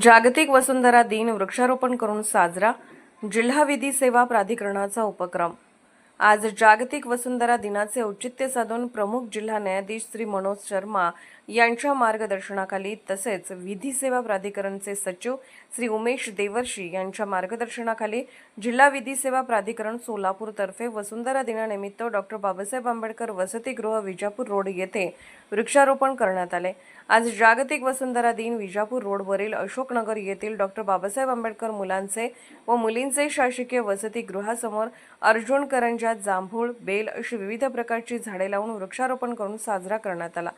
जागतिक वसुंधरा दिन वृक्षारोपण करून साजरा जिल्हा विधी सेवा प्राधिकरणाचा उपक्रम. आज जागतिक वसुंधरा दिनाचे औचित्य साधून प्रमुख जिल्हा न्यायाधीश श्री मनोज शर्मा यांच्या मार्गदर्शनाखाली तसेच विधी सेवा प्राधिकरणचे सचिव श्री उमेश देवर्षी यांच्या मार्गदर्शनाखाली जिल्हा विधी सेवा प्राधिकरण सोलापूरतर्फे वसुंधरा दिनानिमित्त डॉक्टर बाबासाहेब आंबेडकर वसतिगृह विजापूर रोड येथे वृक्षारोपण करण्यात आले. आज जागतिक वसुंधरा दिन विजापूर रोडवरील अशोकनगर येथील डॉक्टर बाबासाहेब आंबेडकर मुलांचे व मुलींचे शासकीय वसतिगृहासमोर अर्जुन करंजा जांभूळ बेल अशी विविध प्रकारची झाडे लावून वृक्षारोपण करून साजरा करण्यात आला.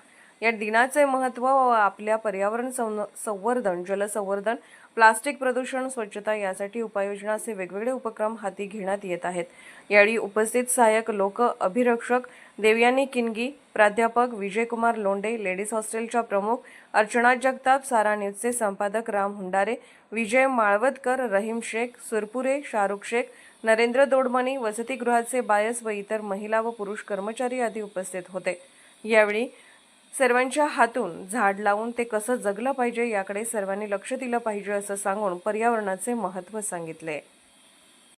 या दिनाचे महत्त्व व आपल्या पर्यावरण सं संवर्धन जलसंवर्धन प्लास्टिक प्रदूषण स्वच्छता यासाठी उपाययोजना असे वेगवेगळे उपक्रम हाती घेण्यात येत आहेत. यावेळी उपस्थित सहाय्यक लोक अभिरक्षक देवयानी किनगी प्राध्यापक विजयकुमार लोंडे लेडीज हॉस्टेलच्या प्रमुख अर्चना जगताप सारा न्यूजचे संपादक राम हुंडारे विजय माळवदकर रहीम शेख सुरपुरे शाहरुख शेख नरेंद्र दोडमणी वसतिगृहाचे बायस व इतर महिला व पुरुष कर्मचारी आदी उपस्थित होते. यावेळी सर्वांच्या हातून झाड लावून ते कसं जगलं पाहिजे याकडे सर्वांनी लक्ष दिलं पाहिजे असं सांगून पर्यावरणाचे महत्त्व सांगितले.